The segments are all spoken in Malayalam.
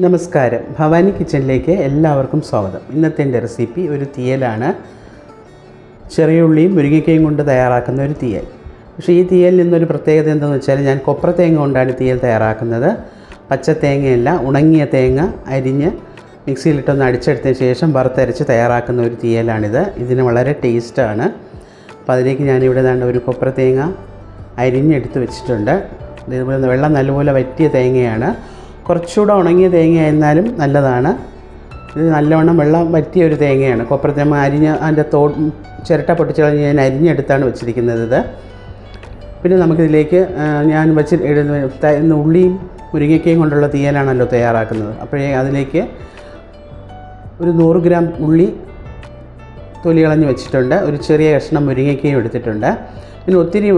നമസ്കാരം. ഭവാനി കിച്ചണിലേക്ക് എല്ലാവർക്കും സ്വാഗതം. ഇന്നത്തെ എന്റെ റെസിപ്പി ഒരു തീയലാണ്. ചെറിയ ഉള്ളിയും മുരിങ്ങയ്ക്കയും കൊണ്ട് തയ്യാറാക്കുന്ന ഒരു തീയൽ. പക്ഷേ ഈ തീയലിൽ നിന്നൊരു പ്രത്യേകത എന്താണെന്ന് വെച്ചാൽ ഞാൻ കൊപ്ര തേങ്ങ കൊണ്ടാണ് തീയൽ തയ്യാറാക്കുന്നത്. പച്ച തേങ്ങയല്ല ഉണങ്ങിയ തേങ്ങ അരിഞ്ഞ് മിക്സിയിലിട്ടൊന്ന് അടിച്ചെടുത്തതിന് ശേഷം വറുത്തരച്ച് തയ്യാറാക്കുന്ന ഒരു തീയലാണിത്. ഇതിന് വളരെ ടേസ്റ്റാണ്. അപ്പോൾ അതിലേക്ക് ഞാനിവിടെ ദാണ്ട ഒരു കൊപ്ര തേങ്ങ അരിഞ്ഞെടുത്ത് വെച്ചിട്ടുണ്ട്. ഇതുപോലെ വെള്ളം നല്ലപോലെ വറ്റിയ തേങ്ങയാണ്. കുറച്ചുകൂടെ ഉണങ്ങിയ തേങ്ങ ആയിരുന്നാലും നല്ലതാണ്. ഇത് നല്ലവണ്ണം വെള്ളം വറ്റിയ ഒരു തേങ്ങയാണ്. കൊപ്രത്തേങ്ങ അരിഞ്ഞ് അതിന്റെ തോ ചിരട്ട പൊട്ടിച്ച് കളഞ്ഞ് ഞാൻ അരിഞ്ഞെടുത്താണ് വെച്ചിരിക്കുന്നത് ഇത്. പിന്നെ നമുക്കിതിലേക്ക് ഞാൻ വെച്ച് ഇടുന്ന ഉള്ളിയും മുരിങ്ങയ്ക്കയും കൊണ്ടുള്ള തീയലാണല്ലോ തയ്യാറാക്കുന്നത്. അപ്പോഴേ അതിലേക്ക് ഒരു നൂറ് ഗ്രാം ഉള്ളി തൊലി കളഞ്ഞ് വെച്ചിട്ടുണ്ട്. ഒരു ചെറിയ കഷ്ണം മുരിങ്ങയ്ക്കയും എടുത്തിട്ടുണ്ട്. പിന്നെ ഒത്തിരി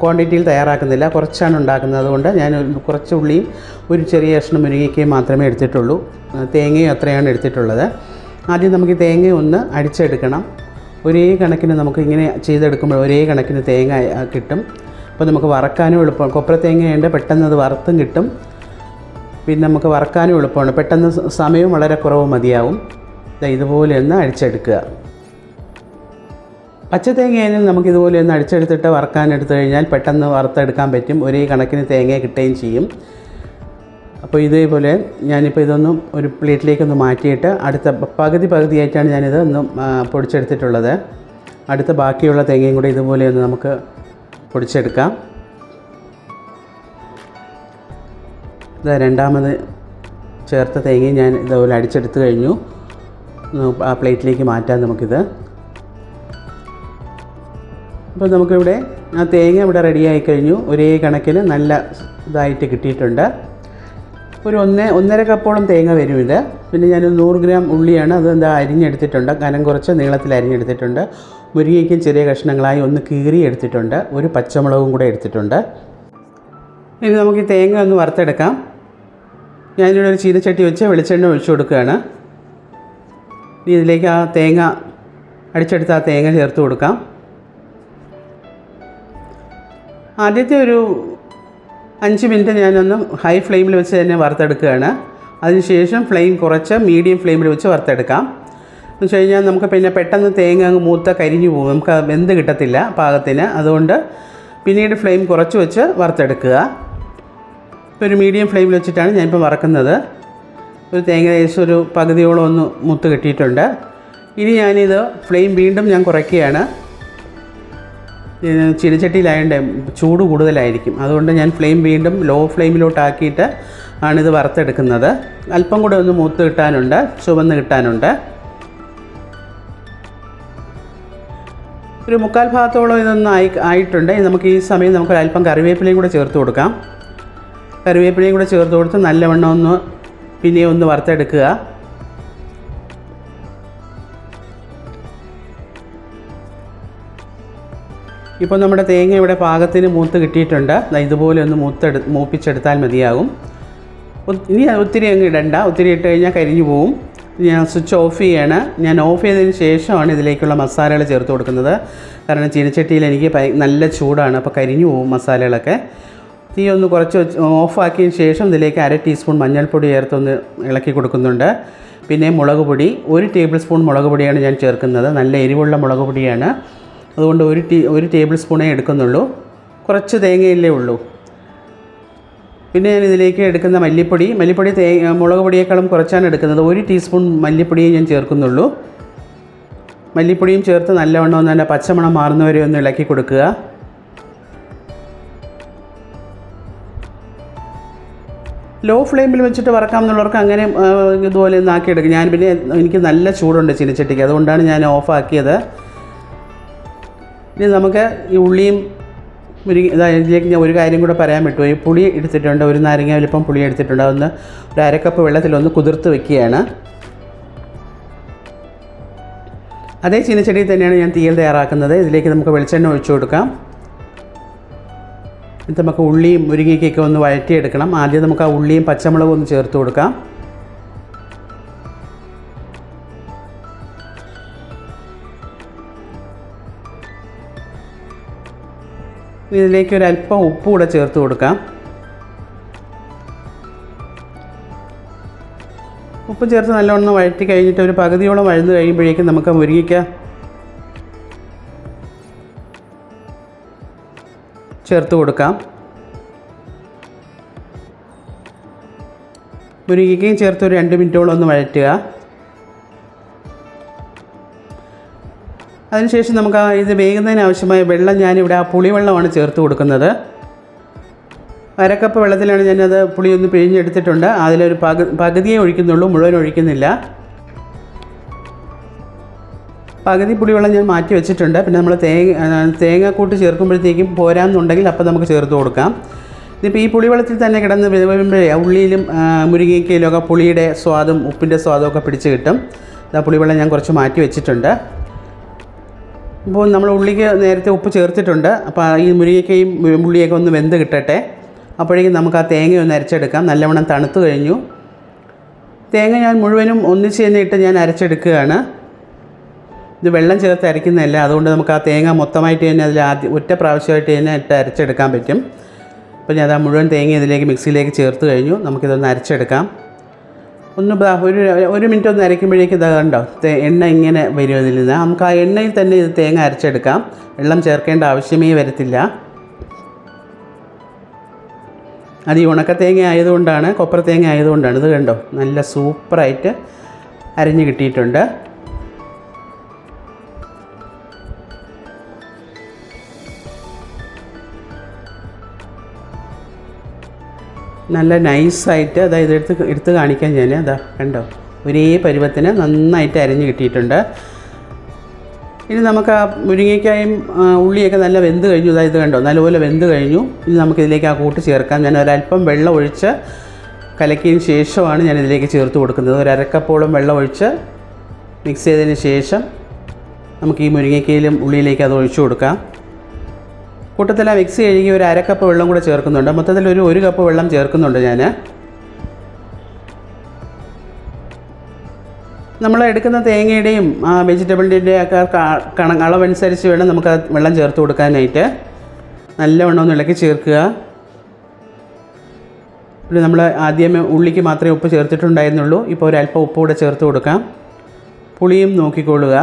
ക്വാണ്ടിറ്റിയിൽ തയ്യാറാക്കുന്നില്ല. കുറച്ചാണ് ഉണ്ടാക്കുന്നത് അതുകൊണ്ട് ഞാൻ കുറച്ച് ഉള്ളിയും ഒരു ചെറിയ കഷ്ണം മുരിങ്ങയ്ക്കയും മാത്രമേ എടുത്തിട്ടുള്ളൂ. തേങ്ങയും അത്രയാണ് എടുത്തിട്ടുള്ളത്. ആദ്യം നമുക്ക് തേങ്ങ ഒന്ന് അടിച്ചെടുക്കണം. ഒരേ കണക്കിന് നമുക്ക് ഇങ്ങനെ ചെയ്തെടുക്കുമ്പോൾ ഒരേ കണക്കിന് തേങ്ങ കിട്ടും. അപ്പോൾ നമുക്ക് വറക്കാനും എളുപ്പം. കൊപ്ര തേങ്ങയുണ്ട് പെട്ടെന്ന് അത് വറുത്തും കിട്ടും. പിന്നെ നമുക്ക് വറക്കാനും എളുപ്പമാണ്. പെട്ടെന്ന് സമയവും സമയം വളരെ കുറവ് മതിയാവും. ഇതുപോലെ ഒന്ന് അടിച്ചെടുക്കുക. പച്ചത്തേങ്ങയായാലും നമുക്ക് ഇതുപോലെ ഒന്ന് അടിച്ചെടുത്തിട്ട് വറുക്കാൻ എടുത്തു കഴിഞ്ഞാൽ പെട്ടെന്ന് വറുത്തെടുക്കാൻ പറ്റും. ഒരേ കണക്കിന് തേങ്ങ കിട്ടുകയും ചെയ്യും. അപ്പോൾ ഇതേപോലെ ഞാനിപ്പോൾ ഇതൊന്നും ഒരു പ്ലേറ്റിലേക്കൊന്ന് മാറ്റിയിട്ട് അടുത്ത പകുതി പകുതിയായിട്ടാണ് ഞാനിത് ഒന്ന് പൊടിച്ചെടുത്തിട്ടുള്ളത്. അടുത്ത ബാക്കിയുള്ള തേങ്ങയും കൂടെ ഇതുപോലെ ഒന്ന് നമുക്ക് പൊടിച്ചെടുക്കാം. ഇതാ രണ്ടാമത് ചേർത്ത തേങ്ങയും ഞാൻ ഇതുപോലെ അടിച്ചെടുത്ത് കഴിഞ്ഞു. ആ പ്ലേറ്റിലേക്ക് മാറ്റാം നമുക്കിത് അപ്പോൾ നമുക്കിവിടെ ആ തേങ്ങ ഇവിടെ റെഡിയായി കഴിഞ്ഞു. ഒരേ കണക്കിന് നല്ല ഇതായിട്ട് കിട്ടിയിട്ടുണ്ട്. ഒരു ഒന്ന് ഒന്നര കപ്പോളം തേങ്ങ വരും ഇത്. പിന്നെ ഞാൻ നൂറ് ഗ്രാം ഉള്ളിയാണ് അത് എന്താ അരിഞ്ഞെടുത്തിട്ടുണ്ട്. കനം കുറച്ച് നീളത്തിൽ അരിഞ്ഞെടുത്തിട്ടുണ്ട്. മുരിങ്ങയ്ക്കും ചെറിയ കഷ്ണങ്ങളായി ഒന്ന് കീറി എടുത്തിട്ടുണ്ട്. ഒരു പച്ചമുളകും കൂടെ എടുത്തിട്ടുണ്ട്. ഇനി നമുക്ക് ഈ തേങ്ങ ഒന്ന് വറുത്തെടുക്കാം. ഞാനിവിടെ ഒരു ചീനച്ചട്ടി വെച്ച് വെളിച്ചെണ്ണ ഒഴിച്ചു കൊടുക്കുകയാണ്. ഇതിലേക്ക് ആ തേങ്ങ അടിച്ചെടുത്ത ആ തേങ്ങ ചേർത്ത് കൊടുക്കാം. ആദ്യത്തെ ഒരു അഞ്ച് മിനിറ്റ് ഞാനൊന്ന് ഹൈ ഫ്ലെയിമിൽ വെച്ച് തന്നെ വറുത്തെടുക്കുകയാണ്. അതിനുശേഷം ഫ്ലെയിം കുറച്ച് മീഡിയം ഫ്ലെയിമിൽ വെച്ച് വറുത്തെടുക്കാം. എന്ന് വെച്ച് കഴിഞ്ഞാൽ നമുക്ക് പിന്നെ പെട്ടെന്ന് തേങ്ങ അങ്ങ് മൂത്ത കരിഞ്ഞു പോകും. നമുക്ക് വെന്ത് കിട്ടത്തില്ല പാകത്തിന്. അതുകൊണ്ട് പിന്നീട് ഫ്ലെയിം കുറച്ച് വെച്ച് വറുത്തെടുക്കുക. ഒരു മീഡിയം ഫ്ലെയിമിൽ വെച്ചിട്ടാണ് ഞാനിപ്പോൾ വറക്കുന്നത്. ഒരു തേങ്ങ ഏകദേശം ഒരു പകുതിയോളം ഒന്ന് മുത്ത് കിട്ടിയിട്ടുണ്ട്. ഇനി ഞാനിത് ഫ്ലെയിം വീണ്ടും ഞാൻ കുറയ്ക്കുകയാണ്. ചീനച്ചട്ടിയിലായതുകൊണ്ട് ചൂട് കൂടുതലായിരിക്കും. അതുകൊണ്ട് ഞാൻ ഫ്ലെയിം വീണ്ടും ലോ ഫ്ലെയിമിലോട്ടാക്കിയിട്ട് ആണിത് വറുത്തെടുക്കുന്നത്. അല്പം കൂടെ ഒന്ന് മൂത്ത് കിട്ടാനുണ്ട് ചുവന്ന് കിട്ടാനുണ്ട്. ഒരു മുക്കാൽ ഭാഗത്തോളം ഇതൊന്ന് ആയി ആയിട്ടുണ്ട്. നമുക്ക് ഈ സമയം നമുക്ക് അല്പം കറിവേപ്പിലയും കൂടെ ചേർത്ത് കൊടുക്കാം. കറിവേപ്പിലയും കൂടെ ചേർത്ത് കൊടുത്ത് നല്ലവണ്ണം ഒന്ന് പിന്നെ ഒന്ന് വറുത്തെടുക്കുക. ഇപ്പോൾ നമ്മുടെ തേങ്ങ ഇവിടെ പാകത്തിന് മൂത്ത് കിട്ടിയിട്ടുണ്ട്. ഇതുപോലെ ഒന്ന് മൂത്തെടു മൂപ്പിച്ചെടുത്താൽ മതിയാകും. ഇനി ഒത്തിരി അങ്ങ് ഇടണ്ട. ഒത്തിരി ഇട്ട് കഴിഞ്ഞാൽ കരിഞ്ഞു പോവും. ഞാൻ സ്വിച്ച് ഓഫ് ചെയ്യാണ്. ഞാൻ ഓഫ് ചെയ്തതിന് ശേഷമാണ് ഇതിലേക്കുള്ള മസാലകൾ ചേർത്ത് കൊടുക്കുന്നത്. കാരണം ചീനച്ചട്ടിയിൽ എനിക്ക് നല്ല ചൂടാണ്. അപ്പോൾ കരിഞ്ഞു പോവും മസാലകളൊക്കെ. തീ ഒന്ന് കുറച്ച് ഓഫാക്കിയതിന് ശേഷം ഇതിലേക്ക് അര ടീസ്പൂൺ മഞ്ഞൾപ്പൊടി ചേർത്തൊന്ന് ഇളക്കി കൊടുക്കുന്നുണ്ട്. പിന്നെ മുളക് പൊടി. ഒരു ടേബിൾ സ്പൂൺ മുളക് പൊടിയാണ് ഞാൻ ചേർക്കുന്നത്. നല്ല എരിവുള്ള മുളക് പൊടിയാണ്. അതുകൊണ്ട് ഒരു ടീ ഒരു ടേബിൾ സ്പൂണേ എടുക്കുന്നുള്ളൂ. കുറച്ച് തേങ്ങയല്ലേ ഉള്ളൂ. പിന്നെ ഞാൻ ഇതിലേക്ക് എടുക്കുന്ന മല്ലിപ്പൊടി മല്ലിപ്പൊടി തേ മുളക് പൊടിയേക്കാളും കുറച്ചാണ് എടുക്കുന്നത്. ഒരു ടീസ്പൂൺ മല്ലിപ്പൊടിയേ ഞാൻ ചേർക്കുന്നുള്ളൂ. മല്ലിപ്പൊടിയും ചേർത്ത് നല്ലവണ്ണം ഒന്ന് തന്നെ പച്ചമണം മാറുന്നവരെ ഒന്ന് ഇളക്കി കൊടുക്കുക. ലോ ഫ്ലെയിമിൽ വെച്ചിട്ട് വറക്കാം എന്നുള്ളവർക്ക് അങ്ങനെ ഇതുപോലെ ഒന്ന് ആക്കിയെടുക്കും. ഞാൻ പിന്നെ എനിക്ക് നല്ല ചൂടുണ്ട് ചീനച്ചട്ടിക്ക് അതുകൊണ്ടാണ് ഞാൻ ഓഫാക്കിയത് ഇനി നമുക്ക് ഈ ഉള്ളിയും മുരി ഇതാ ഇതിലേക്ക് ഞാൻ ഒരു കാര്യം കൂടെ പറയാൻ പറ്റുമോ? ഈ പുളി എടുത്തിട്ടുണ്ട് ഒരു നാരങ്ങ വലിപ്പം പുളി എടുത്തിട്ടുണ്ട്. അതൊന്ന് ഒരു അരക്കപ്പ് വെള്ളത്തിലൊന്ന് കുതിർത്ത് വെക്കുകയാണ്. അതേ ചീനച്ചെടിയിൽ തന്നെയാണ് ഞാൻ തീയൽ തയ്യാറാക്കുന്നത്. ഇതിലേക്ക് നമുക്ക് വെളിച്ചെണ്ണ ഒഴിച്ചു കൊടുക്കാം. എന്നിട്ട് നമുക്ക് ഉള്ളിയും മുരിങ്ങയ്ക്കൊക്കെ ഒന്ന് വഴറ്റിയെടുക്കണം. ആദ്യം നമുക്ക് ആ ഉള്ളിയും പച്ചമുളകും ഒന്ന് ചേർത്ത് കൊടുക്കാം. ഇതിലേക്ക് ഒരു അല്പം ഉപ്പ് കൂടെ ചേർത്ത് കൊടുക്കാം. ഉപ്പ് ചേർത്ത് നല്ലവണ്ണം വഴറ്റി കഴിഞ്ഞിട്ട് ഒരു പകുതിയോളം വഴന്ന് കഴിയുമ്പോഴേക്കും നമുക്ക് മുരിങ്ങിക്ക ചേർത്ത് കൊടുക്കാം. മുരിങ്ങിക്കയും ചേർത്ത് ഒരു രണ്ട് മിനിറ്റോളം ഒന്ന് വഴറ്റുക. അതിനുശേഷം നമുക്ക് ആ ഇത് വേകുന്നതിന് ആവശ്യമായ വെള്ളം ഞാനിവിടെ ആ പുളിവെള്ളമാണ് ചേർത്ത് കൊടുക്കുന്നത്. അരക്കപ്പ് വെള്ളത്തിലാണ് ഞാനത് പുളി ഒന്ന് പിഴിഞ്ഞെടുത്തിട്ടുണ്ട്. അതിലൊരു പക പകുതിയെ ഒഴിക്കുന്നുള്ളൂ മുഴുവൻ ഒഴിക്കുന്നില്ല. പകുതി പുളിവെള്ളം ഞാൻ മാറ്റി വെച്ചിട്ടുണ്ട്. പിന്നെ നമ്മൾ തേങ്ങ തേങ്ങാക്കൂട്ട് ചേർക്കുമ്പോഴത്തേക്കും പോരാന്നുണ്ടെങ്കിൽ അപ്പം നമുക്ക് ചേർത്ത് കൊടുക്കാം. ഇതിപ്പോൾ ഈ പുളിവെള്ളത്തിൽ തന്നെ കിടന്ന് വരുമ്പോഴേ ഉള്ളിയിലും മുരിങ്ങയ്ക്കയിലും ഒക്കെ പുളിയുടെ സ്വാദും ഉപ്പിന്റെ സ്വാദും ഒക്കെ പിടിച്ച് കിട്ടും. പുളിവെള്ളം ഞാൻ കുറച്ച് മാറ്റി വെച്ചിട്ടുണ്ട്. ഇപ്പോൾ നമ്മൾ ഉള്ളിക്ക് നേരത്തെ ഉപ്പ് ചേർത്തിട്ടുണ്ട്. അപ്പോൾ ഈ മുരിങ്ങയ്ക്കയും ഉള്ളിയൊക്കെ ഒന്ന് വെന്ത് കിട്ടട്ടെ. അപ്പോഴേക്കും നമുക്ക് ആ തേങ്ങ ഒന്ന് അരച്ചെടുക്കാം. നല്ലവണ്ണം തണുത്ത് കഴിഞ്ഞു. തേങ്ങ ഞാൻ മുഴുവനും ഒന്നിച്ച് തന്നെ ഇട്ട് ഞാൻ അരച്ചെടുക്കുകയാണ്. ഇത് വെള്ളം ചേർത്ത് അരയ്ക്കുന്നതല്ല. അതുകൊണ്ട് നമുക്ക് ആ തേങ്ങ മൊത്തമായിട്ട് തന്നെ അതിൽ ആദ്യം ഒറ്റ പ്രാവശ്യമായിട്ട് തന്നെ ഇട്ട് അരച്ചെടുക്കാൻ പറ്റും. അപ്പോൾ ഞാൻ ആ മുഴുവൻ തേങ്ങ ഇതിലേക്ക് മിക്സിയിലേക്ക് ചേർത്ത് കഴിഞ്ഞു. നമുക്കിതൊന്ന് അരച്ചെടുക്കാം. ഒന്ന് ഒരു ഒരു മിനിറ്റ് ഒന്ന് അരയ്ക്കുമ്പോഴേക്കും ഇത് കണ്ടോ? എണ്ണ ഇങ്ങനെ വരും നിന്ന്. നമുക്ക് ആ എണ്ണയിൽ തന്നെ ഇത് തേങ്ങ അരച്ചെടുക്കാം. വെള്ളം ചേർക്കേണ്ട ആവശ്യമേ വരത്തില്ല. അത് ഈ ഉണക്ക തേങ്ങ ആയതുകൊണ്ടാണ് കൊപ്ര തേങ്ങ ആയതുകൊണ്ടാണ്. ഇത് കണ്ടോ? നല്ല സൂപ്പറായിട്ട് അരിഞ്ഞ് കിട്ടിയിട്ടുണ്ട്. നല്ല നൈസായിട്ട് അതായത് എടുത്ത് എടുത്ത് കാണിക്കാൻ ഞാൻ അതാ കണ്ടോ? ഒരേ പരുവത്തിന് നന്നായിട്ട് അരഞ്ഞ് കിട്ടിയിട്ടുണ്ട്. ഇനി നമുക്ക് ആ മുരിങ്ങയ്ക്കായും ഉള്ളിയൊക്കെ നല്ല വെന്ത് കഴിഞ്ഞു. അതായത് കണ്ടോ? നല്ലപോലെ വെന്ത് കഴിഞ്ഞു. ഇനി നമുക്കിതിലേക്ക് ആ കൂട്ട് ചേർക്കാം. ഞാൻ ഒരല്പം വെള്ളം ഒഴിച്ച് കലക്കിയതിന് ശേഷമാണ് ഞാൻ ഇതിലേക്ക് ചേർത്ത് കൊടുക്കുന്നത്. ഒരു അരക്കപ്പോളം വെള്ളം ഒഴിച്ച് മിക്സ് ചെയ്തതിന് ശേഷം നമുക്ക് ഈ മുരിങ്ങയ്ക്കയിലും ഉള്ളിയിലേക്ക് അത് ഒഴിച്ചു കൊടുക്കാം. കൂട്ടത്തിൽ ആ മിക്സ് കഴുകി ഒരു അരക്കപ്പ് വെള്ളം കൂടെ ചേർക്കുന്നുണ്ട്. മൊത്തത്തിൽ ഒരു ഒരു കപ്പ് വെള്ളം ചേർക്കുന്നുണ്ട് ഞാൻ നമ്മൾ എടുക്കുന്ന തേങ്ങയുടെയും വെജിറ്റബിളിന്റെ ഒക്കെ കണ അളവനുസരിച്ച് വേണം നമുക്ക് വെള്ളം ചേർത്ത് കൊടുക്കാനായിട്ട്. നല്ലവണ്ണം ഒന്ന് ഇളക്കി ചേർക്കുക. പിന്നെ നമ്മൾ ആദ്യമേ ഉള്ളിക്ക് മാത്രമേ ഉപ്പ് ചേർത്തിട്ടുണ്ടായിരുന്നുള്ളൂ. ഇപ്പോൾ ഒരു അല്പം ഉപ്പ് കൂടെ ചേർത്ത് കൊടുക്കാം. പുളിയും നോക്കിക്കൊള്ളുക.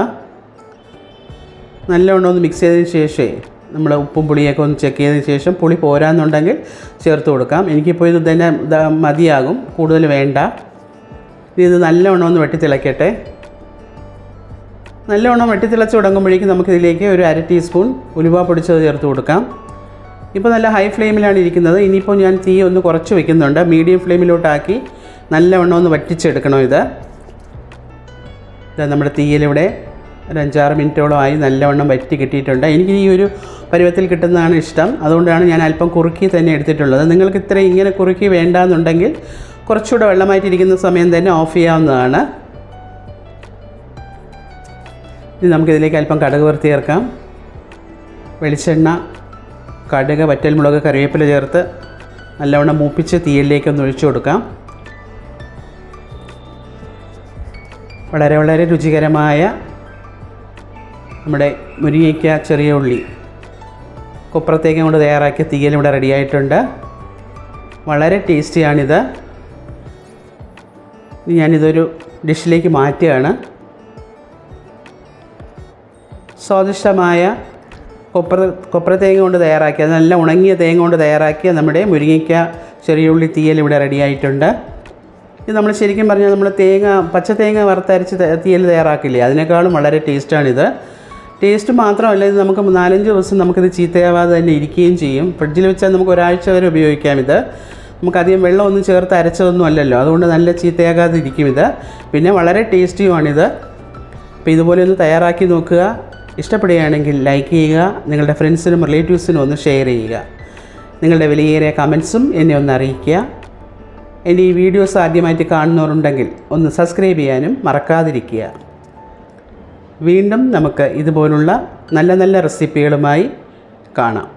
നല്ലവണ്ണം ഒന്ന് മിക്സ് ചെയ്തതിന് ശേഷമേ നമ്മൾ ഉപ്പും പുളിയൊക്കെ ഒന്ന് ചെക്ക് ചെയ്തതിന് ശേഷം പുളി പോരാന്നുണ്ടെങ്കിൽ ചേർത്ത് കൊടുക്കാം. എനിക്കിപ്പോൾ ഇത് തന്നെ മതിയാകും. കൂടുതൽ വേണ്ട. ഇത് നല്ലവണ്ണം ഒന്ന് വെട്ടിത്തിളയ്ക്കട്ടെ നല്ലവണ്ണം വെട്ടിത്തിളച്ച് തുടങ്ങുമ്പോഴേക്കും നമുക്കിതിലേക്ക് ഒരു അര ടീസ്പൂൺ ഉലുവ പൊടിച്ചത് ചേർത്ത് കൊടുക്കാം. ഇപ്പോൾ നല്ല ഹൈ ഫ്ലെയിമിലാണ് ഇരിക്കുന്നത്. ഇനിയിപ്പോൾ ഞാൻ തീ ഒന്ന് കുറച്ച് വെക്കുന്നുണ്ട്. മീഡിയം ഫ്ലെയിമിലോട്ടാക്കി നല്ലവണ്ണം ഒന്ന് വറ്റിച്ചെടുക്കണം ഇതാ. നമ്മുടെ തീയിലിവിടെ ഒരു അഞ്ചാറ് മിനിറ്റോളം ആയി നല്ലവണ്ണം വറ്റി കിട്ടിയിട്ടുണ്ട്. എനിക്ക് ഈ ഒരു പരുവത്തിൽ കിട്ടുന്നതാണ് ഇഷ്ടം. അതുകൊണ്ടാണ് ഞാൻ അല്പം കുറുക്കി തന്നെ എടുത്തിട്ടുള്ളത്. നിങ്ങൾക്ക് ഇത്ര ഇങ്ങനെ കുറുക്കി വേണ്ടാന്നുണ്ടെങ്കിൽ കുറച്ചുകൂടെ വെള്ളമായിട്ടിരിക്കുന്ന സമയം തന്നെ ഓഫ് ചെയ്യാവുന്നതാണ്. ഇനി നമുക്കിതിലേക്ക് അല്പം കടുക് വറുത്ത് ചേർക്കാം. വെളിച്ചെണ്ണ കടുക് വറ്റൽമുളക് കറിവേപ്പില ചേർത്ത് നല്ലവണ്ണം മൂപ്പിച്ച് തീയിലേക്ക് ഒന്ന് ഒഴിച്ചു കൊടുക്കാം. വളരെ വളരെ രുചികരമായ നമ്മുടെ മുരിങ്ങയ്ക്ക ചെറിയ ഉള്ളി. കൊപ്രത്തേക്കം കൊണ്ട് തയ്യാറാക്കിയ തീയൽ ഇവിടെ റെഡിയായിട്ടുണ്ട് വളരെ ടേസ്റ്റിയാണിത് ഞാനിതൊരു ഡിഷിലേക്ക് മാറ്റുകയാണ്. സ്വാദിഷ്ടമായ കൊപ്ര കൊപ്ര തേങ്ങ കൊണ്ട് തയ്യാറാക്കിയ നല്ല ഉണങ്ങിയ തേങ്ങ കൊണ്ട് തയ്യാറാക്കിയ നമ്മുടെ മുരിങ്ങയ്ക്ക ചെറിയ ഉള്ളി തീയൽ ഇവിടെ റെഡിയായിട്ടുണ്ട് ഇത് നമ്മൾ ശരിക്കും പറഞ്ഞാൽ നമ്മൾ തേങ്ങ പച്ച തേങ്ങ വറുത്തരച്ച് തീയൽ തയ്യാറാക്കില്ലേ? അതിനേക്കാളും വളരെ ടേസ്റ്റാണിത് ടേസ്റ്റ് മാത്രമല്ല ഇത് നമുക്ക് നാലഞ്ച് ദിവസം നമുക്കിത് ചീത്തയാവാതെ തന്നെ ഇരിക്കുകയും ചെയ്യും. ഫ്രിഡ്ജിൽ വെച്ചാൽ നമുക്ക് ഒരാഴ്ച വരെ ഉപയോഗിക്കാം ഇത്. നമുക്കധികം വെള്ളമൊന്നും ചേർത്ത് അരച്ചതൊന്നും അല്ലല്ലോ. അതുകൊണ്ട് നല്ല ചീത്തയാകാതെ ഇരിക്കും ഇത്. പിന്നെ വളരെ ടേസ്റ്റിയുമാണിത്. അപ്പോൾ ഇതുപോലെ ഒന്ന് തയ്യാറാക്കി നോക്കുക. ഇഷ്ടപ്പെടുകയാണെങ്കിൽ ലൈക്ക് ചെയ്യുക. നിങ്ങളുടെ ഫ്രണ്ട്സിനും റിലേറ്റീവ്സിനും ഒന്ന് ഷെയർ ചെയ്യുക. നിങ്ങളുടെ വിലയേറിയ കമൻസും എന്നെ ഒന്ന് അറിയിക്കുക. എന്റെ ഈ വീഡിയോസ് ആദ്യമായിട്ട് കാണുന്നവരുണ്ടെങ്കിൽ ഒന്ന് സബ്സ്ക്രൈബ് ചെയ്യാനും മറക്കാതിരിക്കുക. വീണ്ടും നമുക്ക് ഇതുപോലുള്ള നല്ല നല്ല റെസിപ്പികളുമായി കാണാം.